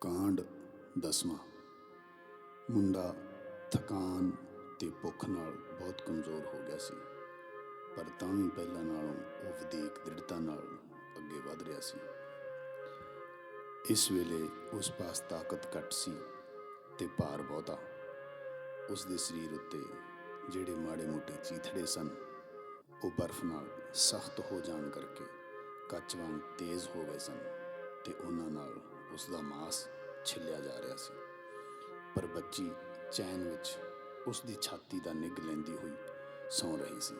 ਕਾਂਡ ਦਸਵਾਂ। ਮੁੰਡਾ ਥਕਾਨ ਤੇ ਭੁੱਖ ਨਾਲ ਬਹੁਤ ਕਮਜ਼ੋਰ ਹੋ ਗਿਆ ਸੀ, ਪਰ ਤਾਂ ਵੀ ਪਹਿਲਾਂ ਨਾਲੋਂ ਉਹ ਵਧੇਕ ਦ੍ਰਿੜਤਾ ਨਾਲ ਅੱਗੇ ਵਧ ਰਿਹਾ ਸੀ। ਇਸ ਵੇਲੇ ਉਸ ਪਾਸ ਤਾਕਤ ਘੱਟ ਸੀ ਤੇ ਭਾਰ ਬਹੁਤਾ। ਉਸ ਦੇ ਸਰੀਰ ਉੱਤੇ ਜਿਹੜੇ ਮਾੜੇ ਮੋਟੇ ਚੀਥੜੇ ਸਨ, ਉਹ ਬਰਫ਼ ਨਾਲ ਸਖਤ ਹੋ ਜਾਣ ਕਰਕੇ ਕੱਚ ਵਾਂਗ ਤੇਜ਼ ਹੋ ਗਏ ਸਨ ਤੇ ਉਹਨਾਂ ਨਾਲ ਉਸ ਦਾ ਮਾਸ ਛਿੱਲਿਆ ਜਾ ਰਿਹਾ ਸੀ। ਪਰ ਬੱਚੀ ਚੈਨ ਵਿੱਚ ਉਸ ਦੀ ਛਾਤੀ ਦਾ ਨਿੱਘ ਲੈਂਦੀ ਹੋਈ ਸੌਂ ਰਹੀ ਸੀ।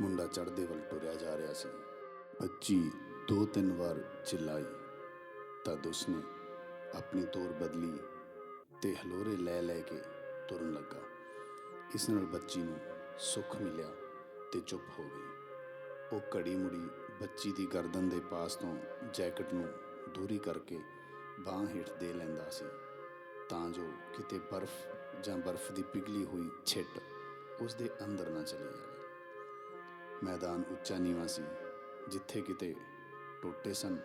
ਮੁੰਡਾ ਚੜ੍ਹਦੇ ਵੱਲ ਟੁਰਿਆ ਜਾ ਰਿਹਾ ਸੀ। ਬੱਚੀ ਦੋ ਤਿੰਨ ਵਾਰ ਚਿল্ਲਾਈ ਤਦ ਉਸਨੇ ਆਪਣੀ ਤੌਰ ਬਦਲੀ ਤੇ ਹਲੋਰੇ ਲੈ ਲੈ ਕੇ ਤੁਰਨ ਲੱਗਾ। ਇਸ ਨਾਲ ਬੱਚੀ ਨੂੰ ਸੁੱਖ ਮਿਲਿਆ ਤੇ ਚੁੱਪ ਹੋ ਗਈ। ਉਹ ਘੜੀ ਮੁੜੀ ਬੱਚੀ ਦੀ ਗਰਦਨ ਦੇ ਪਾਸ ਤੋਂ ਜੈਕਟ ਨੂੰ ਦੂਰੀ ਕਰਕੇ ਬਾਹ ਹੇਠ ਦੇ ਲੈਂਦਾ ਸੀ, ਤਾਂ ਜੋ ਕਿਤੇ ਬਰਫ਼ ਜਾਂ ਬਰਫ਼ ਦੀ ਪਿਘਲੀ ਹੋਈ ਛਿੱਟ ਉਸ ਦੇ ਅੰਦਰ ਨਾ ਚਲੀ ਜਾਵੇ। ਮੈਦਾਨ ਉੱਚਾ ਨੀਵਾਂ ਸੀ, ਜਿੱਥੇ ਕਿਤੇ ਟੋਟੇ ਸਨ,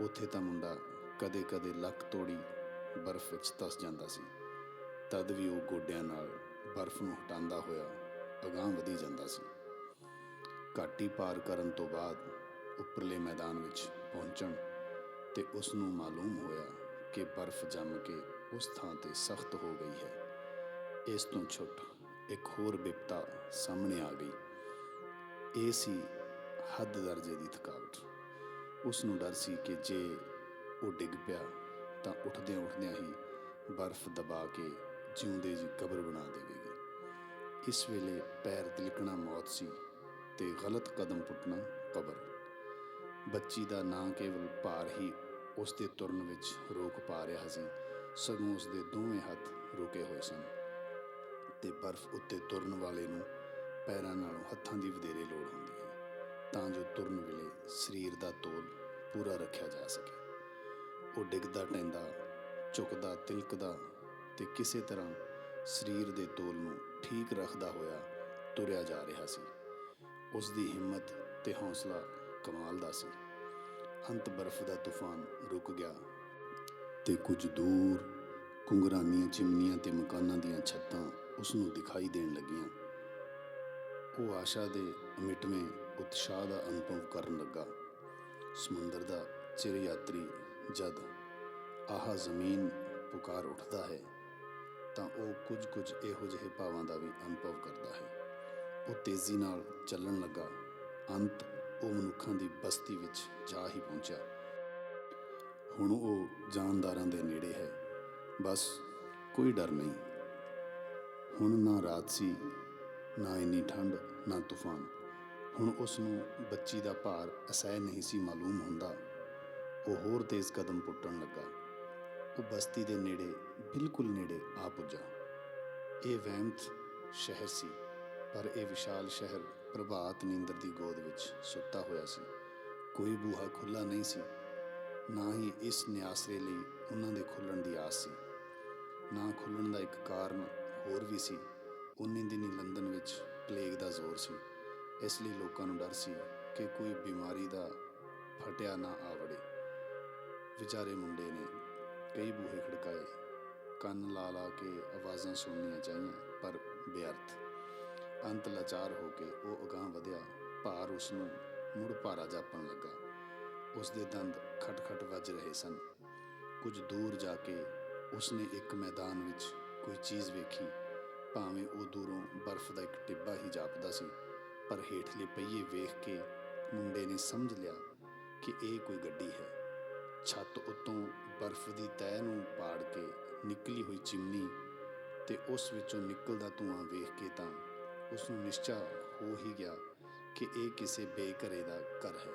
ਉੱਥੇ ਤਾਂ ਮੁੰਡਾ ਕਦੇ-ਕਦੇ ਲੱਕ ਤੋੜੀ ਬਰਫ਼ ਵਿੱਚ ਤਸ ਜਾਂਦਾ ਸੀ। ਤਦ ਵੀ ਉਹ ਗੋਡਿਆਂ ਨਾਲ ਬਰਫ਼ ਨੂੰ ਹਟਾਉਂਦਾ ਹੋਇਆ ਅਗਾਂਹ ਵਧੀ ਜਾਂਦਾ ਸੀ। ਘਾਟੀ ਪਾਰ ਕਰਨ ਤੋਂ ਬਾਅਦ ਉੱਪਰਲੇ ਮੈਦਾਨ ਵਿੱਚ ਪਹੁੰਚਣ ਤੇ ਉਸ ਨੂੰ ਮਾਲੂਮ ਹੋਇਆ ਕਿ ਬਰਫ਼ ਜੰਮ ਕੇ ਉਸ ਥਾਂ ਤੇ ਸਖਤ ਹੋ ਗਈ ਹੈ। ਇਸ ਤੋਂ ਛੁੱਟ ਇੱਕ ਹੋਰ ਬਿਪਤਾ ਸਾਹਮਣੇ ਆ ਗਈ। ਇਹ ਸੀ ਹੱਦ ਦਰਜੇ ਦੀ ਥਕਾਵਟ। ਉਸ ਨੂੰ ਡਰ ਸੀ ਕਿ ਜੇ ਉਹ ਡਿੱਗ ਪਿਆ ਤਾਂ ਉੱਠਦਿਆਂ ਉੱਠਦਿਆਂ ਹੀ ਬਰਫ਼ ਦਬਾ ਕੇ ਜਿਉਂਦੇ ਜੀ ਕਬਰ ਬਣਾ ਦੇਵੇਗੀ। ਇਸ ਵੇਲੇ ਪੈਰ ਤਿਲਕਣਾ ਮੌਤ ਸੀ ਤੇ ਗਲਤ ਕਦਮ ਪੁੱਟਣਾ ਕਬਰ। ਬੱਚੀ ਦਾ ਨਾਂ ਕੇਵਲ ਭਾਰ ਹੀ ਉਸ ਦੇ ਤੁਰਨ ਵਿੱਚ ਰੋਕ ਪਾ ਰਿਹਾ ਸੀ। ਸਗੋਂ ਉਸ ਦੇ ਦੋਵੇਂ ਹੱਥ ਰੁਕੇ ਹੋਏ ਸਨ ਤੇ ਬਰਫ਼ ਉੱਤੇ ਤੁਰਨ ਵਾਲੇ ਨੂੰ ਪੈਰਾਂ ਨਾਲੋਂ ਹੱਥਾਂ ਦੀ ਵਧੇਰੇ ਲੋੜ ਹੁੰਦੀ ਹੈ, ਤਾਂ ਜੋ ਤੁਰਨ ਵੇਲੇ ਸਰੀਰ ਦਾ ਤੋਲ ਪੂਰਾ ਰੱਖਿਆ ਜਾ ਸਕੇ। ਉਹ ਡਿੱਗਦਾ ਟੈਂਦਾ ਝੁਕਦਾ, ਤਿਲਕਦਾ ਤੇ ਕਿਸੇ ਤਰ੍ਹਾਂ ਸਰੀਰ ਦੇ ਤੋਲ ਨੂੰ ਠੀਕ ਰੱਖਦਾ ਹੋਇਆ ਤੁਰਿਆ ਜਾ ਰਿਹਾ ਸੀ। ਉਸ ਦੀ ਹਿੰਮਤ ਤੇ ਹੌਸਲਾ ਕਮਾਲ ਦਾ ਸੀ। ਅੰਤ ਬਰਫ਼ ਦਾ ਤੂਫਾਨ ਰੁਕ ਗਿਆ ਤੇ ਕੁਝ ਦੂਰ ਕੁੰਗਰਾਨੀਆਂ ਚਿਮਨੀਆਂ ਤੇ ਮਕਾਨਾਂ ਦੀਆਂ ਛੱਤਾਂ ਉਸ ਨੂੰ ਦਿਖਾਈ ਦੇਣ ਲੱਗੀਆਂ। ਉਹ ਆਸ਼ਾ ਦੇ ਅਮਿਟਵੇਂ ਉਤਸ਼ਾਹ ਦਾ ਅਨੁਭਵ ਕਰਨ ਲੱਗਾ। ਸਮੁੰਦਰ ਦਾ ਚਿਰ ਯਾਤਰੀ ਜਦ ਆਹਾ ਜ਼ਮੀਨ ਪੁਕਾਰ ਉੱਠਦਾ ਹੈ ਤਾਂ ਉਹ ਕੁਝ ਕੁਝ ਇਹੋ ਜਿਹੇ ਭਾਵਾਂ ਦਾ ਵੀ ਅਨੁਭਵ ਕਰਦਾ ਹੈ। ਉਹ ਤੇਜ਼ੀ ਨਾਲ ਚੱਲਣ ਲੱਗਾ। ਅੰਤ ਉਹ ਮਨੁੱਖਾਂ ਦੀ ਬਸਤੀ ਵਿੱਚ ਜਾ ਹੀ ਪਹੁੰਚਿਆ। ਹੁਣ ਉਹ ਜਾਨਦਾਰਾਂ ਦੇ ਨੇੜੇ ਹੈ। ਬਸ ਕੋਈ ਡਰ ਨਹੀਂ। ਹੁਣ ਨਾ ਰਾਤ ਸੀ, ਨਾ ਇੰਨੀ ਠੰਡ, ਨਾ ਤੂਫਾਨ। ਹੁਣ ਉਸ ਨੂੰ ਬੱਚੀ ਦਾ ਭਾਰ ਅਸਹਿ ਨਹੀਂ ਸੀ ਮਾਲੂਮ ਹੁੰਦਾ। ਉਹ ਹੋਰ ਤੇਜ਼ ਕਦਮ ਪੁੱਟਣ ਲੱਗਾ। ਉਹ ਬਸਤੀ ਦੇ ਨੇੜੇ, ਬਿਲਕੁਲ ਨੇੜੇ ਆ ਪੁੱਜਾ। ਇਹ ਵਹਿਮਤ ਸ਼ਹਿਰ ਸੀ, ਪਰ ਇਹ ਵਿਸ਼ਾਲ ਸ਼ਹਿਰ ਪ੍ਰਭਾਤ ਨੀਂਦਰ ਦੀ ਗੋਦ ਵਿੱਚ ਸੁੱਤਾ ਹੋਇਆ ਸੀ। ਕੋਈ ਬੂਹਾ ਖੁੱਲਾ ਨਹੀਂ ਸੀ, ਨਾ ਹੀ ਇਸ ਨਿਆਸਰੇ ਲਈ ਉਹਨਾਂ ਦੇ ਖੁੱਲਣ ਦੀ ਆਸ ਸੀ। ਨਾ ਖੁੱਲਣ ਦਾ ਇੱਕ ਕਾਰਨ ਹੋਰ ਵੀ ਸੀ ਉਨੀ ਦਿਨੀ ਲੰਡਨ ਵਿੱਚ ਪਲੇਗ ਦਾ ਜ਼ੋਰ ਸੀ। ਇਸ ਲਈ ਲੋਕਾਂ ਨੂੰ ਡਰ ਸੀ ਕਿ ਕੋਈ ਬਿਮਾਰੀ ਦਾ ਫਟਿਆ ਨਾ ਆਵੜੇ। ਵਿਚਾਰੇ ਮੁੰਡੇ ਨੇ ਕਈ ਬੂਹੇ ਖੜਕਾਏ, ਕੰਨ ਲਾ ਲਾ ਕੇ ਆਵਾਜ਼ਾਂ ਸੁਣਨੀਆਂ ਚਾਹੀਆਂ, ਪਰ ਬੇਅਰਥ। ਅੰਤ ਲਾਚਾਰ ਹੋ ਕੇ ਉਹ ਅਗਾਹ ਵਧਿਆ, ਭਾਰ ਉਸ ਨੂੰ ਮੁੜ ਭਾਰਾ ਜਾਪਣ ਲੱਗਾ। ਉਸ ਦੇ ਦੰਦ ਖਟਖਟ ਵੱਜ ਰਹੇ ਸਨ। ਕੁਝ ਦੂਰ ਜਾ ਕੇ ਉਸਨੇ ਇੱਕ ਮੈਦਾਨ ਵਿੱਚ ਕੋਈ ਚੀਜ਼ ਵੇਖੀ। ਭਾਵੇਂ ਉਹ ਦੂਰੋਂ ਬਰਫ਼ ਦਾ ਇੱਕ ਟਿੱਬਾ ਹੀ ਜਾਪਦਾ ਸੀ, ਪਰ ਹੇਠਲੇ ਪਹੀਏ ਵੇਖ ਕੇ ਮੁੰਡੇ ਨੇ ਸਮਝ ਲਿਆ ਕਿ ਇਹ ਕੋਈ ਗੱਡੀ ਹੈ। ਛੱਤ ਉੱਤੋਂ ਬਰਫ਼ ਦੀ ਤੈਅ ਨੂੰ ਪਾੜ ਕੇ ਨਿਕਲੀ ਹੋਈ ਚਿਮਨੀ ਤੇ ਉਸ ਵਿੱਚੋਂ ਨਿਕਲਦਾ ਧੂਆਂ ਵੇਖ ਕੇ ਤਾਂ ਉਸ ਨੂੰ ਨਿਸ਼ਚਾ ਹੋ ਹੀ ਗਿਆ ਕਿ ਇਹ ਕਿਸੇ ਬੇਘਰੇ ਦਾ ਘਰ ਹੈ।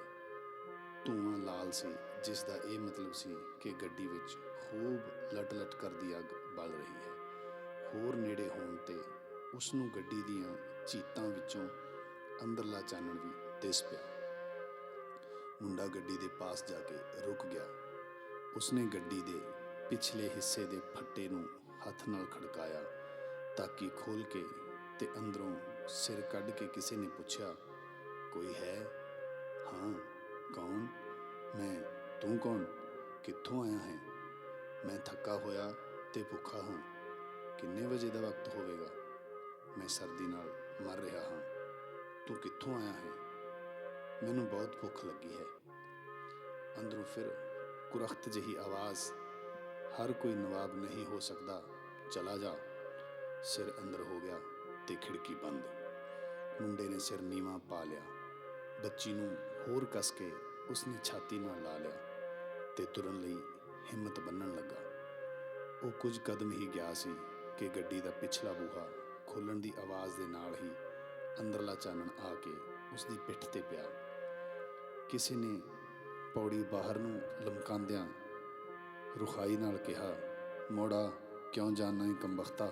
ਧੂਆਂ ਲਾਲ ਸੀ, ਜਿਸ ਦਾ ਇਹ ਮਤਲਬ ਸੀ ਕਿ ਗੱਡੀ ਵਿੱਚ ਖੂਬ ਲਟ-ਲਟ ਕਰਦੀ ਅੱਗ ਬਲ ਰਹੀ ਹੈ। ਹੋਰ ਨੇੜੇ ਹੋਣ ਤੇ ਉਸ ਨੂੰ ਗੱਡੀ ਦੀਆਂ ਚੀਤਾਂ ਵਿੱਚੋਂ ਅੰਦਰਲਾ ਚਾਨਣ ਵੀ ਦਿਸ ਪਿਆ। ਮੁੰਡਾ ਗੱਡੀ ਦੇ ਪਾਸ ਜਾ ਕੇ ਰੁਕ ਗਿਆ। ਉਸਨੇ ਗੱਡੀ ਦੇ ਪਿਛਲੇ ਹਿੱਸੇ ਦੇ ਫੱਟੇ ਨੂੰ ਹੱਥ ਨਾਲ ਖੜਕਾਇਆ ਤਾਂ ਕਿ ਖੋਲ ਕੇ ਤੇ ਅੰਦਰੋਂ ਸਿਰ ਕੱਢ ਕੇ ਕਿਸੇ ਨੇ ਪੁੱਛਿਆ, ਕੋਈ ਹੈ? ਹਾਂ, ਕੌਣ? ਮੈਂ, ਤੂੰ ਕੌਣ? ਕਿੱਥੋਂ ਆਇਆ ਹੈ? ਮੈਂ ਥੱਕਾ ਹੋਇਆ ਤੇ ਭੁੱਖਾ ਹਾਂ। ਕਿੰਨੇ ਵਜੇ ਦਾ ਵਕਤ ਹੋਵੇਗਾ? ਮੈਂ ਸਰਦੀ ਨਾਲ ਮਰ ਰਿਹਾ ਹਾਂ। ਤੂੰ ਕਿੱਥੋਂ ਆਇਆ ਹੈ? ਮੈਨੂੰ ਬਹੁਤ ਭੁੱਖ ਲੱਗੀ ਹੈ। ਅੰਦਰੋਂ ਫਿਰ ਕੁਰਖਤ ਜਿਹੀ ਆਵਾਜ਼, ਹਰ ਕੋਈ ਨਵਾਬ ਨਹੀਂ ਹੋ ਸਕਦਾ। ਚਲਾ ਜਾ। ਸਿਰ ਅੰਦਰ ਹੋ ਗਿਆ। ਤੇ ਖਿੜਕੀ ਬੰਦ। ਮੁੰਡੇ ਨੇ ਸਿਰ ਨੀਵਾ ਪਾ ਲਿਆ। ਬੱਚੀ ਨੂੰ ਹੋਰ ਕੱਸ ਕੇ ਉਸਨੇ ਛਾਤੀ ਨਾਲ ਲਾ ਲਿਆ ਤੇ ਤੁਰਨ ਲਈ ਹਿੰਮਤ ਬੰਨਣ ਲੱਗਾ। ਉਹ ਕੁਝ ਕਦਮ ਹੀ ਗਿਆ ਸੀ ਕਿ ਗੱਡੀ ਦਾ ਪਿਛਲਾ ਬੂਹਾ ਖੋਲਣ ਦੀ ਆਵਾਜ਼ ਦੇ ਨਾਲ ਹੀ ਅੰਦਰਲਾ ਚਾਨਣ ਆ ਕੇ ਉਸ ਦੀ ਪਿੱਠ ਤੇ ਪਿਆ। ਕਿਸੇ ਨੇ ਪੌੜੀ ਬਾਹਰ ਨੂੰ ਲਮਕਾਉਂਦਿਆਂ ਰੁਖਾਈ ਨਾਲ ਕਿਹਾ, ਮੋੜਾ, ਕਿਉਂ ਜਾਣਾ ਹੈ ਕੰਬਖਤਾ?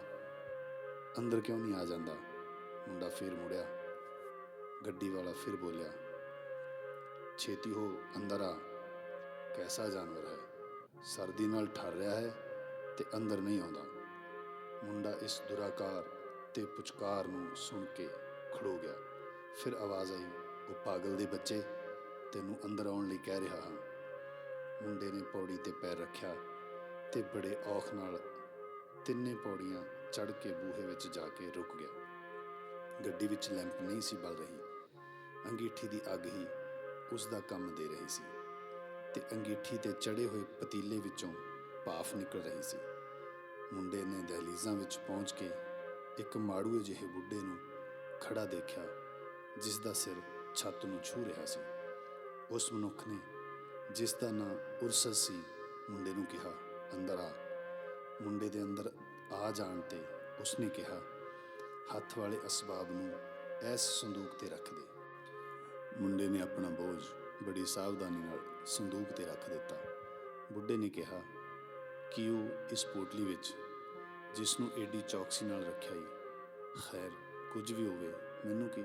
ਅੰਦਰ ਕਿਉਂ ਨਹੀਂ ਆ ਜਾਂਦਾ? ਮੁੰਡਾ ਫਿਰ ਮੁੜਿਆ। ਗੱਡੀ ਵਾਲਾ ਫਿਰ ਬੋਲਿਆ, ਛੇਤੀ ਹੋ, ਅੰਦਰ ਆ। ਕੈਸਾ ਜਾਨਵਰ ਹੈ? ਸਰਦੀ ਨਾਲ ਠਰ ਰਿਹਾ ਹੈ ਤੇ ਅੰਦਰ ਨਹੀਂ ਆਉਂਦਾ। ਮੁੰਡਾ ਇਸ ਦੁਰਾਕਾਰ ਤੇ ਪੁਚਕਾਰ ਨੂੰ ਸੁਣ ਕੇ ਖੜੋ ਗਿਆ। ਫਿਰ ਆਵਾਜ਼ ਆਈ, ਉਹ ਪਾਗਲ ਦੇ ਬੱਚੇ, ਤੈਨੂੰ ਅੰਦਰ ਆਉਣ ਲਈ ਕਹਿ ਰਿਹਾ ਹਾਂ। ਮੁੰਡੇ ਨੇ ਪੌੜੀ ਤੇ ਪੈਰ ਰੱਖਿਆ ਤੇ ਬੜੇ ਔਖ ਨਾਲ ਤਿੰਨੇ ਪੌੜੀਆਂ ਚੜ ਕੇ ਬੂਹੇ ਵਿੱਚ ਜਾ ਕੇ ਰੁਕ ਗਿਆ। ਗੱਡੀ ਵਿੱਚ ਲੈਂਪ ਨਹੀਂ ਸੀ ਬਲ ਰਹੀ। ਅੰਗੀਠੀ ਦੀ ਅੱਗ ਹੀ ਉਸ ਦਾ ਕੰਮ ਦੇ ਰਹੀ ਸੀ ਤੇ ਅੰਗੀਠੀ ਤੇ ਚੜੇ ਹੋਏ ਪਤੀਲੇ ਵਿੱਚੋਂ ਭਾਫ ਨਿਕਲ ਰਹੀ ਸੀ। ਮੁੰਡੇ ਨੇ ਦਹਲੀਜ਼ਾਂ ਵਿੱਚ ਪਹੁੰਚ ਕੇ ਇੱਕ ਮਾੜੂਏ ਜਿਹੇ ਬੁੱਢੇ ਨੂੰ ਖੜਾ ਦੇਖਿਆ, ਜਿਸ ਦਾ ਸਿਰ ਛੱਤ ਨੂੰ ਛੂ ਰਿਹਾ ਸੀ। ਉਸ ਮਨੁੱਖ ਨੇ ਜਿਸ ਦਾ ਨਾਂ ਉਰਸਸ ਸੀ, ਮੁੰਡੇ ਨੂੰ ਕਿਹਾ, ਅੰਦਰ ਆ। ਮੁੰਡੇ ਦੇ ਅੰਦਰ ਆ ਜਾਣ ਤੇ ਉਸਨੇ ਕਿਹਾ, ਹੱਥ ਵਾਲੇ ਅਸਬਾਬ ਨੂੰ ਇਸ ਸੰਦੂਕ ਤੇ ਰੱਖ ਦੇ। ਮੁੰਡੇ ਨੇ ਆਪਣਾ ਬੋਝ ਬੜੀ ਸਾਵਧਾਨੀ ਨਾਲ ਸੰਦੂਕ ਤੇ ਰੱਖ ਦਿੱਤਾ। ਬੁੱਢੇ ਨੇ ਕਿਹਾ ਕਿ ਉਹ ਇਸ ਪੋਟਲੀ ਵਿੱਚ, ਜਿਸ ਨੂੰ ਏਡੀ ਚੌਕਸੀ ਨਾਲ ਰੱਖਿਆ ਈ? ਖੈਰ, ਕੁਝ ਵੀ ਹੋਵੇ, ਮੈਨੂੰ ਕੀ?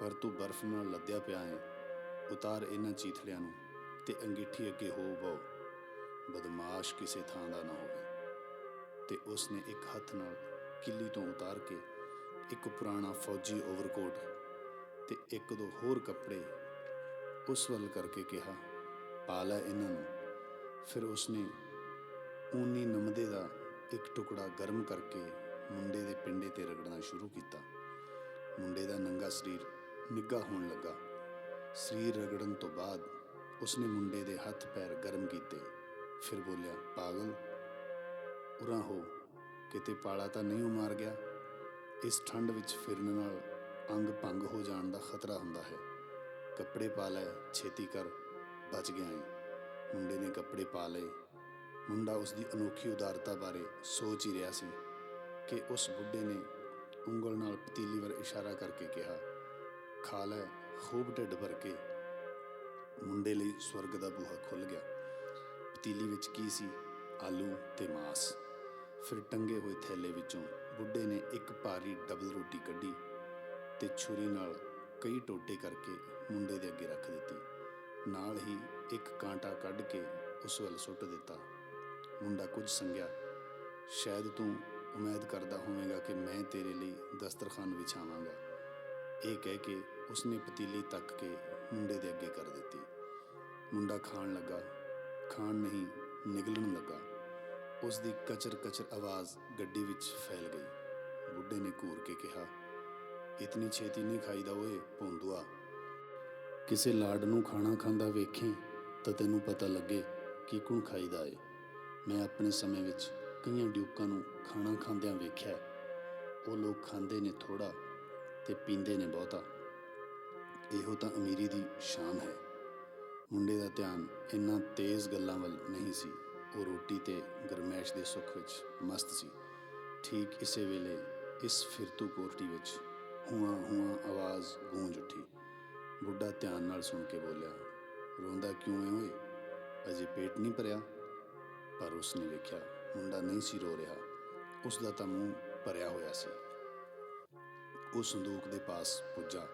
ਪਰ ਤੂੰ ਬਰਫ਼ ਨਾਲ ਲੱਦਿਆ ਪਿਆ ਹੈ। ਉਤਾਰ ਇਹਨਾਂ ਚੀਥੜਿਆਂ ਨੂੰ ਤੇ ਅੰਗੀਠੀ ਅੱਗੇ ਹੋ ਬੋ ਬਦਮਾਸ਼ ਕਿਸੇ ਥਾਂ ਦਾ ਨਾ ਹੋਵੇ। ਤੇ ਉਸਨੇ ਇੱਕ ਹੱਥ ਨਾਲ ਕਿੱਲੀ ਤੋਂ ਉਤਾਰ ਕੇ ਇੱਕ ਪੁਰਾਣਾ ਫੌਜੀ ਓਵਰਕੋਟ ਤੇ ਇੱਕ ਦੋ ਹੋਰ ਕੱਪੜੇ ਉਸ ਵੱਲ ਕਰਕੇ ਕਿਹਾ, ਪਾ ਲੈ ਇਹਨਾਂ ਨੂੰ। ਫਿਰ ਉਸਨੇ ਉਨੀ ਨਮਦੇ ਦਾ ਇੱਕ ਟੁਕੜਾ ਗਰਮ ਕਰਕੇ ਮੁੰਡੇ ਦੇ ਪਿੰਡੇ ਤੇ ਰਗੜਨਾ ਸ਼ੁਰੂ ਕੀਤਾ। ਮੁੰਡੇ ਦਾ ਨੰਗਾ ਸਰੀਰ ਨਿੱਘਾ ਹੋਣ ਲੱਗਾ। ਸਰੀਰ ਰਗੜਨ ਤੋਂ ਬਾਅਦ ਉਸਨੇ ਮੁੰਡੇ ਦੇ ਹੱਥ ਪੈਰ ਗਰਮ ਕੀਤੇ। ਫਿਰ ਬੋਲਿਆ, ਪਾਗਲ ਉਰਾਂ ਹੋ, ਕਿਤੇ ਪਾਲਾ ਤਾਂ ਨਹੀਂ ਮਾਰ ਗਿਆ। ਇਸ ਠੰਡ ਵਿੱਚ ਫਿਰਨ ਨਾਲ ਅੰਗ ਭੰਗ ਹੋ ਜਾਣ ਦਾ ਖਤਰਾ ਹੁੰਦਾ ਹੈ। ਕੱਪੜੇ ਪਾ ਲੈ, ਛੇਤੀ ਕਰ, ਬਚ ਗਿਆ ਏ। ਮੁੰਡੇ ਨੇ ਕੱਪੜੇ ਪਾ ਲਏ। ਮੁੰਡਾ ਉਸ ਦੀ ਅਨੋਖੀ ਉਦਾਰਤਾ ਬਾਰੇ ਸੋਚ ਹੀ ਰਿਹਾ ਸੀ ਕਿ ਉਸ ਬੁੱਢੇ ਨੇ ਉਂਗਲ ਨਾਲ ਪਤੀਲੀ ਵੱਲ ਇਸ਼ਾਰਾ ਕਰਕੇ ਕਿਹਾ, ਖਾ ਲੈ, ਖੂਬ ਢਿੱਡ ਭਰ ਕੇ। ਮੁੰਡੇ ਲਈ ਸਵਰਗ ਦਾ ਬੂਹਾ ਖੁੱਲ ਗਿਆ। ਪਤੀਲੀ ਵਿੱਚ ਕੀ ਸੀ? ਆਲੂ ਤੇ ਮਾਸ। ਫਿਰ ਟੰਗੇ ਹੋਏ ਥੈਲੇ ਵਿੱਚੋਂ ਬੁੱਢੇ ਨੇ ਇੱਕ ਭਾਰੀ ਡਬਲ ਰੋਟੀ ਕੱਢੀ ਤੇ ਛੁਰੀ ਨਾਲ ਕਈ ਟੋਟੇ ਕਰਕੇ ਮੁੰਡੇ ਦੇ ਅੱਗੇ ਰੱਖ ਦਿੱਤੀ। ਨਾਲ ਹੀ ਇੱਕ ਕਾਂਟਾ ਕੱਢ ਕੇ ਉਸ ਵੱਲ ਸੁੱਟ ਦਿੱਤਾ। ਮੁੰਡਾ ਕੁਝ ਸੰਗਿਆ, ਸ਼ਾਇਦ ਤੂੰ ਉਮੀਦ ਕਰਦਾ ਹੋਵੇਂਗਾ ਕਿ ਮੈਂ ਤੇਰੇ ਲਈ ਦਸਤਰਖਾਨ ਵਿਛਾਵਾਂਗਾ। ਇਹ ਕਹਿ ਕੇ ਉਸਨੇ ਪਤੀਲੀ ਤੱਕ ਕੇ ਮੁੰਡੇ ਦੇ ਅੱਗੇ ਕਰ ਦਿੱਤੀ। ਮੁੰਡਾ ਖਾਣ ਲੱਗਾ। ਖਾਣ ਨਹੀਂ, ਨਿਗਲਣ ਲੱਗਾ। ਉਸ ਦੀ ਕਚਰ ਕਚਰ ਆਵਾਜ਼ ਗੱਡੀ ਵਿੱਚ ਫੈਲ ਗਈ। ਬੁੱਢੇ ਨੇ ਘੂਰ ਕੇ ਕਿਹਾ, ਇਤਨੀ ਛੇਤੀ ਨਹੀਂ ਖਾਈਦਾ ਓਏ ਭੌਂਦੂਆ। ਕਿਸੇ ਲਾੜ ਨੂੰ ਖਾਣਾ ਖਾਂਦਾ ਵੇਖੇ ਤਾਂ ਤੈਨੂੰ ਪਤਾ ਲੱਗੇ ਕਿ ਕੌਣ ਖਾਈਦਾ ਏ। ਮੈਂ ਆਪਣੇ ਸਮੇਂ ਵਿੱਚ ਕਈਆਂ ਡਿਊਕਾਂ ਨੂੰ ਖਾਣਾ ਖਾਂਦਿਆਂ ਵੇਖਿਆ। ਉਹ ਲੋਕ ਖਾਂਦੇ ਨੇ ਥੋੜਾ ਤੇ ਪੀਂਦੇ ਨੇ ਬਹੁਤਾ। ਇਹੋ ਤਾਂ ਅਮੀਰੀ ਦੀ ਸ਼ਾਨ ਹੈ। ਮੁੰਡੇ ਦਾ ਧਿਆਨ ਇੰਨਾ ਤੇਜ਼ ਗੱਲਾਂ ਵੱਲ ਨਹੀਂ ਸੀ। ਉਹ ਰੋਟੀ ਤੇ ਗਰਮੈਸ਼ ਦੇ ਸੁੱਖ ਵਿੱਚ ਮਸਤ ਸੀ। ਠੀਕ ਇਸੇ ਵੇਲੇ ਇਸ ਫਿਰਤੂ ਕੋਠੜੀ ਵਿੱਚ ਹੂਆਂ ਹੂਆਂ ਆਵਾਜ਼ ਗੂੰਜ ਉੱਠੀ। ਬੁੱਢਾ ਧਿਆਨ ਨਾਲ ਸੁਣ ਕੇ ਬੋਲਿਆ, ਰੋਂਦਾ ਕਿਉਂ ਐ ਓਏ? ਅਜੇ ਪੇਟ ਨਹੀਂ ਭਰਿਆ? ਪਰ ਉਸਨੇ ਵੇਖਿਆ ਮੁੰਡਾ ਨਹੀਂ ਸੀ ਰੋ ਰਿਹਾ। ਉਸ ਦਾ ਤਾਂ ਮੂੰਹ ਭਰਿਆ ਹੋਇਆ ਸੀ। ਉਹ ਸੰਦੂਕ ਦੇ ਪਾਸ ਪੁੱਜਾ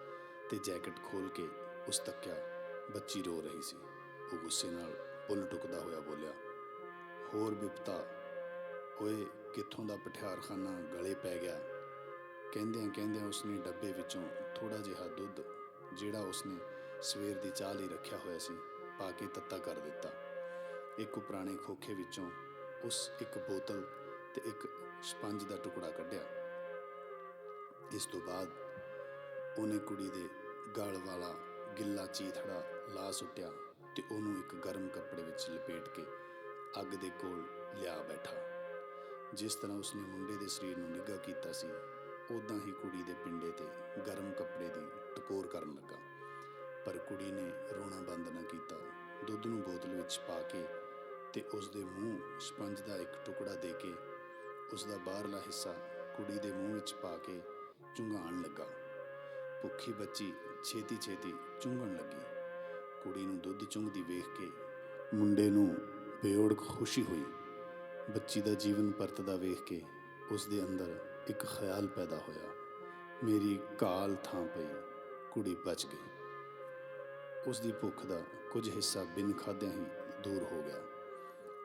ਤੇ ਜੈਕਟ ਖੋਲ ਕੇ ਉਸ ਤੱਕਿਆ ਬੱਚੀ ਰੋ ਰਹੀ ਸੀ। ਉਹ ਗੁੱਸੇ ਨਾਲ ਬੁੱਲ ਟੁਕਦਾ ਹੋਇਆ ਬੋਲਿਆ ਹੋਰ ਵਿਪਤਾ। ਓਏ, ਕਿੱਥੋਂ ਦਾ ਪਠਿਆਰਖਾਨਾ ਗਲੇ ਪੈ ਗਿਆ? ਕਹਿੰਦਿਆਂ ਕਹਿੰਦਿਆਂ ਉਸਨੇ ਡੱਬੇ ਵਿੱਚੋਂ ਥੋੜਾ ਜਿਹਾ ਦੁੱਧ, ਜਿਹੜਾ ਉਸਨੇ ਸਵੇਰ ਦੀ ਚਾਹ ਲਈ ਰੱਖਿਆ ਹੋਇਆ ਸੀ, ਪਾ ਕੇ ਤੱਤਾ ਕਰ ਦਿੱਤਾ। ਇੱਕ ਪੁਰਾਣੇ ਖੋਖੇ ਵਿੱਚੋਂ ਉਸ ਇੱਕ ਬੋਤਲ ਤੇ ਇੱਕ ਸਪੰਜ ਦਾ ਟੁਕੜਾ ਕੱਢਿਆ। ਇਸ ਤੋਂ ਬਾਅਦ ਉਹਨੇ ਕੁੜੀ ਦੇ ਗਲ ਵਾਲਾ ਗਿੱਲਾ ਚੀਥੜਾ ਲਾ ਸੁੱਟਿਆ ਤੇ ਉਹਨੂੰ ਇੱਕ ਗਰਮ ਕੱਪੜੇ ਵਿੱਚ ਲਪੇਟ ਕੇ ਅੱਗ ਦੇ ਕੋਲ ਲਿਆ ਬੈਠਾ। ਜਿਸ ਤਰ੍ਹਾਂ ਉਸਨੇ ਮੁੰਡੇ ਦੇ ਸਰੀਰ ਨੂੰ ਨਿੱਘਾ ਕੀਤਾ ਸੀ ਉਦਾਂ ਹੀ ਕੁੜੀ ਦੇ ਪਿੰਡੇ ਤੇ ਗਰਮ ਕੱਪੜੇ ਦੀ ਟਕੋਰ ਕਰਨ ਲੱਗਾ। ਪਰ ਕੁੜੀ ਨੇ ਰੋਣਾ ਬੰਦ ਨਾ ਕੀਤਾ। ਦੁੱਧ ਨੂੰ ਬੋਤਲ ਵਿੱਚ ਪਾ ਕੇ ਤੇ ਉਸ ਦੇ ਮੂੰਹ ਸਪੰਜ ਦਾ ਇੱਕ ਟੁਕੜਾ ਦੇ ਕੇ ਉਸ ਦਾ ਬਾਹਰਲਾ ਹਿੱਸਾ ਕੁੜੀ ਦੇ ਮੂੰਹ ਵਿੱਚ ਪਾ ਕੇ ਚੁੰਘਾਣ ਲੱਗਾ। ਭੁੱਖੀ ਬੱਚੀ ਛੇਤੀ ਛੇਤੀ ਚੁੰਘਣ ਲੱਗੀ। ਕੁੜੀ ਨੂੰ ਦੁੱਧ ਚੁੰਘਦੀ ਵੇਖ ਕੇ ਮੁੰਡੇ ਨੂੰ ਬੇਓੜਕ ਖੁਸ਼ੀ ਹੋਈ। ਬੱਚੀ ਦਾ ਜੀਵਨ ਪਰਤਦਾ ਵੇਖ ਕੇ ਉਸ ਦੇ ਅੰਦਰ ਇੱਕ ਖਿਆਲ ਪੈਦਾ ਹੋਇਆ। ਮੇਰੀ ਕਾਲ ਥਾਂ ਪਈ, ਕੁੜੀ ਬਚ ਗਈ। ਉਸ ਦੀ ਭੁੱਖ ਦਾ ਕੁਝ ਹਿੱਸਾ ਬਿਨ ਖਾਦਿਆਂ ਹੀ ਦੂਰ ਹੋ ਗਿਆ।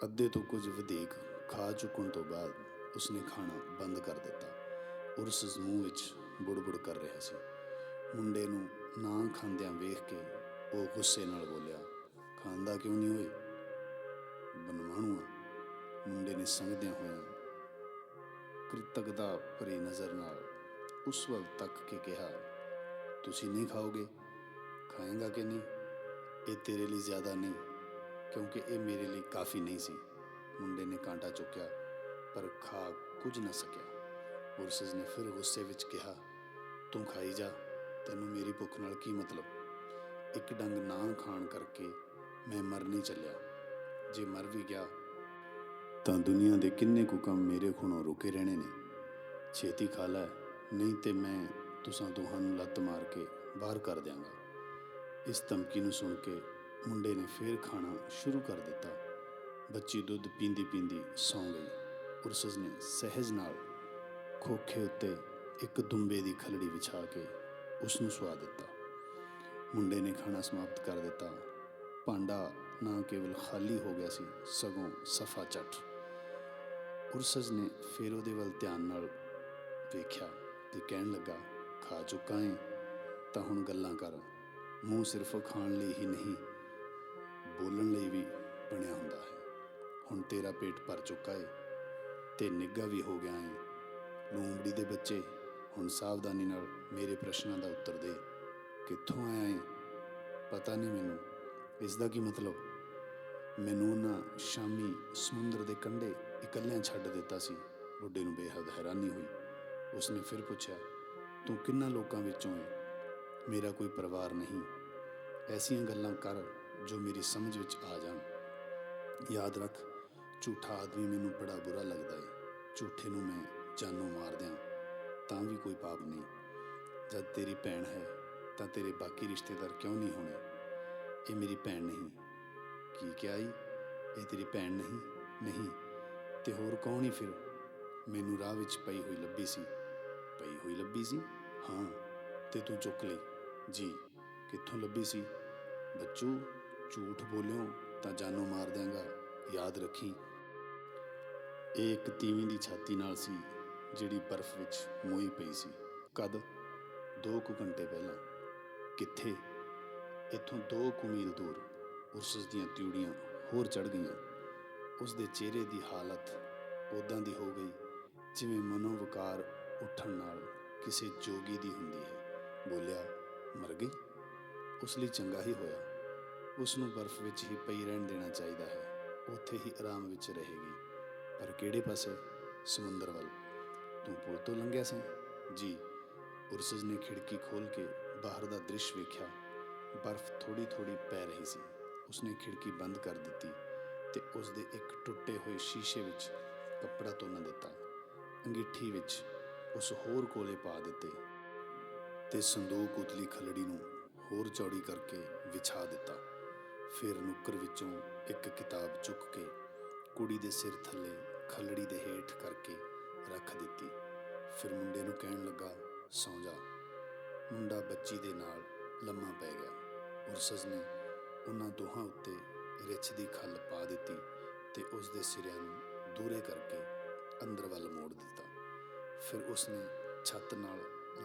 ਅੱਧੇ ਤੋਂ ਕੁਝ ਵਧੇਕ ਖਾ ਚੁੱਕਣ ਤੋਂ ਬਾਅਦ ਉਸਨੇ ਖਾਣਾ ਬੰਦ ਕਰ ਦਿੱਤਾ। ਉਰਸ ਮੂੰਹ ਵਿੱਚ ਬੁੜਬੁੜ ਕਰ ਰਿਹਾ ਸੀ। ਮੁੰਡੇ ਨੂੰ ਨਾ ਖਾਂਦਿਆਂ ਵੇਖ ਕੇ ਉਹ ਗੁੱਸੇ ਨਾਲ ਬੋਲਿਆ, ਖਾਂਦਾ ਕਿਉਂ ਨਹੀਂ ਹੋਏ ਬਨਵਾਣੂਆ ਮੁੰਡੇ ਨੇ ਸੰਗਦਿਆਂ ਹੋਇਆਂ ਕ੍ਰਿਤਗਦਾ ਭਰੀ ਨਜ਼ਰ ਨਾਲ ਉਸ ਵੱਲ ਤੱਕ ਕੇ ਕਿਹਾ, ਤੁਸੀਂ ਨਹੀਂ ਖਾਓਗੇ? ਖਾਏਗਾ ਕਿ ਨਹੀਂ? ਇਹ ਤੇਰੇ ਲਈ ਜ਼ਿਆਦਾ ਨਹੀਂ, ਕਿਉਂਕਿ ਇਹ ਮੇਰੇ ਲਈ ਕਾਫੀ ਨਹੀਂ ਸੀ। ਮੁੰਡੇ ਨੇ ਕਾਂਟਾ ਚੁੱਕਿਆ, ਪਰ ਖਾ ਕੁਝ ਨਾ ਸਕਿਆ। ਉਰਸਸ ਨੇ ਫਿਰ ਗੁੱਸੇ ਵਿੱਚ ਕਿਹਾ, ਤੂੰ ਖਾਈ ਜਾ, ਤੈਨੂੰ ਮੇਰੀ ਭੁੱਖ ਨਾਲ ਕੀ ਮਤਲਬ? ਇੱਕ ਡੰਗ ਨਾ ਖਾਣ ਕਰਕੇ ਮੈਂ ਮਰ ਨਹੀਂ ਚੱਲਿਆ। ਜੇ ਮਰ ਵੀ ਗਿਆ। ਤਾਂ ਦੁਨੀਆ ਦੇ ਕਿੰਨੇ ਕੁ ਕੰਮ ਮੇਰੇ ਖੁਣੋਂ ਰੁਕੇ ਰਹਿਣੇ ਨੇ। ਛੇਤੀ ਖਾ ਲੈ, ਨਹੀਂ ਤੇ ਮੈਂ ਤੁਸਾਂ ਦੋਹਾਂ ਨੂੰ ਲੱਤ ਮਾਰ ਕੇ ਬਾਹਰ ਕਰ ਦਿਆਂਗਾ। ਇਸ ਧਮਕੀ ਨੂੰ ਸੁਣ ਕੇ ਮੁੰਡੇ ਨੇ ਫੇਰ ਖਾਣਾ ਸ਼ੁਰੂ ਕਰ ਦਿੱਤਾ। ਬੱਚੀ ਦੁੱਧ ਪੀਂਦੀ ਪੀਂਦੀ ਸੌਂ ਗਈ। ਉਰਸਸ ਨੇ ਸਹਿਜ ਨਾਲ ਖੋਖੇ ਉੱਤੇ ਇੱਕ ਦੁੰਬੇ ਦੀ ਖਲੜੀ ਵਿਛਾ ਕੇ ਉਸ ਨੂੰ ਸਵਾ ਦਿੱਤਾ। ਮੁੰਡੇ ਨੇ ਖਾਣਾ ਸਮਾਪਤ ਕਰ ਦਿੱਤਾ। ਭਾਂਡਾ ਨਾ ਕੇਵਲ ਖਾਲੀ ਹੋ ਗਿਆ ਸੀ, ਸਗੋਂ ਸਫਾ ਚੱਟ। ਉਰਸਸ ਨੇ ਫਿਰ ਉਹਦੇ ਵੱਲ ਧਿਆਨ ਨਾਲ ਵੇਖਿਆ ਤੇ ਕਹਿਣ ਲੱਗਾ, ਖਾ ਚੁੱਕਾ ਹੈ ਤਾਂ ਹੁਣ ਗੱਲਾਂ ਕਰ। ਮੂੰਹ ਸਿਰਫ ਖਾਣ ਲਈ ਹੀ ਨਹੀਂ, ਬੋਲਣ ਲਈ ਵੀ ਬਣਿਆ ਹੁੰਦਾ ਹੈ। ਹੁਣ ਤੇਰਾ ਪੇਟ ਭਰ ਚੁੱਕਾ ਹੈ ਤੇ ਨਿੱਘਾ ਵੀ ਹੋ ਗਿਆ ਏ। ਲੂੰਬੜੀ ਦੇ ਬੱਚੇ ਹੁਣ ਸਾਵਧਾਨੀ ਨਾਲ ਮੇਰੇ ਪ੍ਰਸ਼ਨਾਂ ਦਾ ਉੱਤਰ ਦੇ। ਕਿੱਥੋਂ ਆਇਆ ਏ? ਪਤਾ ਨਹੀਂ ਮੈਨੂੰ। ਇਸ ਦਾ ਕੀ ਮਤਲਬ? ਮੈਨੂੰ ਉਹਨਾਂ ਸ਼ਾਮੀ ਸਮੁੰਦਰ ਦੇ ਕੰਢੇ ਇਕੱਲਿਆਂ ਛੱਡ ਦਿੱਤਾ ਸੀ। ਬੁੱਢੇ ਨੂੰ ਬੇਹੱਦ ਹੈਰਾਨੀ ਹੋਈ। ਉਸਨੇ ਫਿਰ ਪੁੱਛਿਆ, ਤੂੰ ਕਿੰਨਾ ਲੋਕਾਂ ਵਿੱਚੋਂ ਹੈ ਮੇਰਾ ਕੋਈ ਪਰਿਵਾਰ ਨਹੀਂ। ਐਸੀਆਂ ਗੱਲਾਂ ਕਰ ਜੋ ਮੇਰੀ ਸਮਝ ਵਿੱਚ ਆ ਜਾਣ। ਯਾਦ ਰੱਖ, ਝੂਠਾ ਆਦਮੀ ਮੈਨੂੰ ਬੜਾ ਬੁਰਾ ਲੱਗਦਾ ਹੈ ਝੂਠੇ ਨੂੰ ਮੈਂ ਜਾਨੋਂ ਮਾਰ ਦਿਆਂ, ਤਾਂ ਵੀ ਕੋਈ ਪਾਪ ਨਹੀਂ। ਜਦ ਤੇਰੀ ਭੈਣ ਹੈ, ਤਾਂ ਤੇਰੇ ਬਾਕੀ ਰਿਸ਼ਤੇਦਾਰ ਕਿਉਂ ਨਹੀਂ ਹੋਣੇ? ਇਹ ਮੇਰੀ ਭੈਣ ਨਹੀਂ। ਕੀ ਕਿਹਾ ਈ? ਇਹ ਤੇਰੀ ਭੈਣ ਨਹੀਂ ਨਹੀਂ। ਤੇ ਹੋਰ ਕੌਣ ਹੀ ਫਿਰ? ਮੈਨੂੰ ਰਾਹ ਵਿੱਚ ਪਈ ਹੋਈ ਲੱਭੀ ਸੀ। ਪਈ ਹੋਈ ਲੱਭੀ ਸੀ? ਹਾਂ, ਤੇ ਤੂੰ ਚੁੱਕ ਲਈ। ਜੀ, ਕਿੱਥੋਂ ਲੱਭੀ ਸੀ? ਬੱਚੂ, ਝੂਠ ਬੋਲਿਓ, ਤਾਂ ਜਾਨੋਂ ਮਾਰ ਦਿਆਂਗਾ। ਯਾਦ ਰੱਖੀ। ਇਹ ਇੱਕ ਤੀਵੀਂ ਦੀ ਛਾਤੀ ਨਾਲ ਸੀ, ਜਿਹੜੀ ਬਰਫ਼ ਵਿੱਚ ਮੋਈ ਪਈ ਸੀ। ਕਦ? ਦੋ ਕੁ ਘੰਟੇ ਪਹਿਲਾਂ। ਕਿੱਥੇ? ਇੱਥੋਂ ਦੋ ਕੁ ਮੀਲ ਦੂਰ ਉਰਸ ਦੀਆਂ ਤਿਊੜੀਆਂ ਹੋਰ ਚੜ ਗਈਆਂ। ਉਸ ਦੇ ਚਿਹਰੇ ਦੀ ਹਾਲਤ ਉਦਾਂ ਦੀ ਹੋ ਗਈ ਜਿਵੇਂ ਮਨੋਵਕਾਰ ਉੱਠਣ ਨਾਲ ਕਿਸੇ ਜੋਗੀ ਦੀ ਹੁੰਦੀ ਹੈ। ਬੋਲਿਆ, ਮਰ ਗਈ? ਉਸ ਲਈ ਚੰਗਾ ਹੀ ਹੋਇਆ। ਉਸ ਨੂੰ ਬਰਫ਼ ਵਿੱਚ ਹੀ ਪਈ ਰਹਿਣ ਦੇਣਾ ਚਾਹੀਦਾ ਹੈ। ਉੱਥੇ ਹੀ ਆਰਾਮ ਵਿੱਚ ਰਹੇਗੀ। ਪਰ ਕਿਹੜੇ ਪਾਸੇ? ਸਮੁੰਦਰ ਵੱਲ। ਤੂੰ ਪੁਲ ਤੋਂ ਲੰਘਿਆ ਸੀ? ਜੀ। ਉਰਸਸ ਨੇ ਖਿੜਕੀ ਖੋਲ ਕੇ ਬਾਹਰ ਦਾ ਦ੍ਰਿਸ਼ ਵੇਖਿਆ। ਬਰਫ਼ ਥੋੜੀ ਥੋੜੀ ਪੈ ਰਹੀ ਸੀ। ਉਸਨੇ ਖਿੜਕੀ ਬੰਦ ਕਰ ਦਿੱਤੀ ਤੇ ਉਸ ਦੇ ਇੱਕ ਟੁੱਟੇ ਹੋਏ ਸ਼ੀਸ਼ੇ ਵਿੱਚ ਕੱਪੜਾ ਤੋਨ ਦਿੱਤਾ। ਅੰਗੀਠੀ ਵਿੱਚ ਉਸ ਹੋਰ ਕੋਲੇ ਪਾ ਦਿੱਤੇ ਤੇ ਸੰਦੂਕ ਉਤਲੀ ਖਲੜੀ ਨੂੰ ਹੋਰ ਚੌੜੀ ਕਰਕੇ ਵਿਛਾ ਦਿੱਤਾ। ਫਿਰ ਨੁੱਕਰ ਵਿੱਚੋਂ ਇੱਕ ਕਿਤਾਬ ਚੁੱਕ ਕੇ ਕੁੜੀ ਦੇ ਸਿਰ ਥੱਲੇ ਖਲੜੀ ਦੇ ਹੇਠ ਕਰਕੇ ਰੱਖ ਦਿੱਤੀ। ਫਿਰ ਮੁੰਡੇ ਨੂੰ ਕਹਿਣ ਲੱਗਾ, ਸੌਂ ਜਾ। ਮੁੰਡਾ ਬੱਚੀ ਦੇ ਨਾਲ ਲੰਮਾ ਪੈ ਗਿਆ। ਉਰਸਸ ਨੇ ਉਹਨਾਂ ਦੋਹਾਂ ਉੱਤੇ ਰਿੱਛ ਦੀ ਖੱਲ ਪਾ ਦਿੱਤੀ ਤੇ ਉਸ ਦੇ ਸਿਰਿਆਂ ਨੂੰ ਦੂਰੇ ਕਰਕੇ ਅੰਦਰ ਵੱਲ ਮੋੜ ਦਿੱਤਾ। ਫਿਰ ਉਸਨੇ ਛੱਤ ਨਾਲ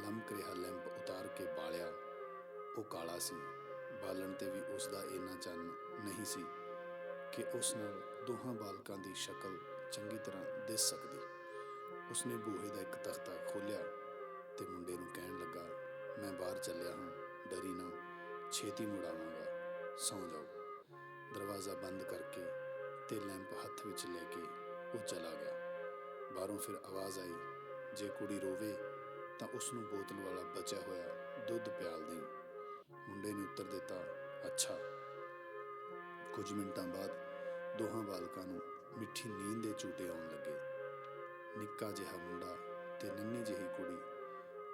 ਲਮਕ ਰਿਹਾ ਲੈਂਪ ਉਤਾਰ ਕੇ ਬਾਲਿਆ। ਉਹ ਕਾਲਾ ਸੀ। ਬਾਲਣ ਤੇ ਵੀ ਉਸ ਦਾ ਇੰਨਾ ਚੰਨ ਨਹੀਂ ਸੀ ਕਿ ਉਸ ਨਾਲ ਦੋਹਾਂ ਬਾਲਕਾਂ ਦੀ ਸ਼ਕਲ ਚੰਗੀ ਤਰ੍ਹਾਂ ਦਿਸ ਸਕਦੀ। ਉਸਨੇ ਬੂਹੇ ਦਾ ਇੱਕ ਤਖਤਾ ਖੋਲ੍ਹਿਆ ਤੇ ਮੁੰਡੇ ਨੂੰ ਕਹਿਣ ਲੱਗਾ, ਮੈਂ ਬਾਹਰ ਚੱਲਿਆ ਹਾਂ, ਡਰੀ ਨਾ। ਛੇਤੀ ਮੁੜਾਵਾਂਗਾ ਸੌਂ ਜਾਓ। ਦਰਵਾਜ਼ਾ ਬੰਦ ਕਰਕੇ ਤੇ ਲੈਂਪ ਹੱਥ ਵਿੱਚ ਲੈ ਕੇ ਉਹ ਚਲਾ ਗਿਆ। ਬਾਹਰੋਂ ਫਿਰ ਆਵਾਜ਼ ਆਈ, ਜੇ ਕੁੜੀ ਰੋਵੇ ਤਾਂ ਉਸ ਨੂੰ ਬੋਤਲ ਵਾਲਾ ਬਚਿਆ ਹੋਇਆ ਦੁੱਧ ਪਿਆਲ ਦੇਈਂ। ਮੁੰਡੇ ਨੇ ਉੱਤਰ ਦਿੱਤਾ, ਅੱਛਾ। ਕੁਝ ਮਿੰਟਾਂ ਬਾਅਦ ਦੋਹਾਂ ਬਾਲਕਾਂ ਨੂੰ ਮਿੱਠੀ ਨੀਂਦ ਦੇ ਝੂਟੇ ਆਉਣ ਲੱਗੇ। ਨਿੱਕਾ ਜਿਹਾ ਮੁੰਡਾ ਤੇ ਨੰਨੀ ਜਿਹੀ ਕੁੜੀ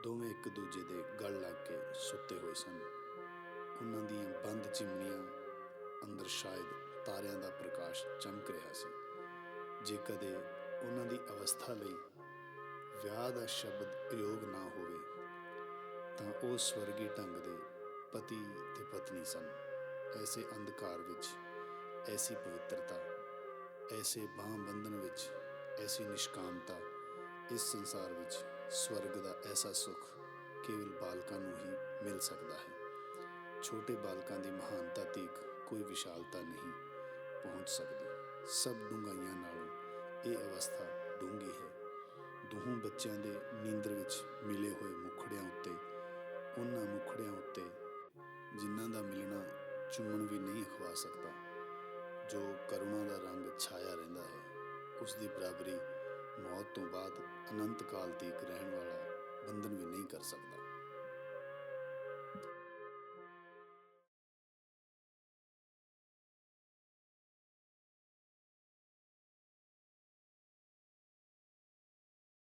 ਦੋਵੇਂ ਇੱਕ ਦੂਜੇ ਦੇ ਗਲ ਲੱਗ ਕੇ ਸੁੱਤੇ ਹੋਏ ਸਨ। ਉਹਨਾਂ ਦੀਆਂ ਬੰਦ ਚਿਮਨੀਆਂ ਅੰਦਰ ਸ਼ਾਇਦ ਤਾਰਿਆਂ ਦਾ ਪ੍ਰਕਾਸ਼ ਚਮਕ ਰਿਹਾ ਸੀ। ਜੇ ਕਦੇ ਉਹਨਾਂ ਦੀ ਅਵਸਥਾ ਲਈ ਵਿਆਹ ਦਾ ਸ਼ਬਦ ਅਯੋਗ ਨਾ ਹੋਵੇ, ਤਾਂ ਉਹ ਸਵਰਗੀ ਢੰਗ ਦੇ ਪਤੀ ਤੇ ਪਤਨੀ ਸਨ। ਐਸੇ ਅੰਧਕਾਰ ਵਿੱਚ, ਐਸੀ ਪਵਿੱਤਰਤਾ, ਐਸੇ ਬਾਹ ਬੰਧਨ ਵਿੱਚ, ਐਸੀ ਨਿਸ਼ਕਾਮਤਾ, ਇਸ ਸੰਸਾਰ ਵਿੱਚ ਸਵਰਗ ਦਾ ਐਸਾ ਸੁਖ ਕੇਵਲ ਬਾਲਕਾਂ ਨੂੰ ਹੀ ਮਿਲ ਸਕਦਾ ਹੈ। ਛੋਟੇ ਬਾਲਕਾਂ ਦੀ ਮਹਾਨਤਾ ਤੀਕ ਕੋਈ ਵਿਸ਼ਾਲਤਾ ਨਹੀਂ ਪਹੁੰਚ ਸਕਦੀ। ਸਭ ਡੂੰਘਾਈਆਂ ਨਾਲੋਂ ਇਹ ਅਵਸਥਾ ਡੂੰਘੀ ਹੈ। ਦੋਹਾਂ ਬੱਚਿਆਂ ਦੇ ਨੀਂਦਰ ਵਿੱਚ ਮਿਲੇ ਹੋਏ ਮੁਖੜਿਆਂ ਉੱਤੇ, ਉਹਨਾਂ ਮੁਖੜਿਆਂ ਉੱਤੇ ਜਿਨ੍ਹਾਂ ਦਾ ਮਿਲਣਾ ਚੁੰਮਣ ਵੀ ਨਹੀਂ ਖਵਾ ਸਕਦਾ, ਜੋ ਕਰੁਣਾ ਦਾ ਰੰਗ ਛਾਇਆ ਰਹਿੰਦਾ ਹੈ, ਉਸ ਦੀ ਬਰਾਬਰੀ ਮੌਤ ਤੋਂ ਬਾਅਦ ਅਨੰਤ ਕਾਲ ਤੀਕ ਰਹਿਣ ਵਾਲਾ ਬੰਧਨ ਵੀ ਨਹੀਂ ਕਰ ਸਕਦਾ।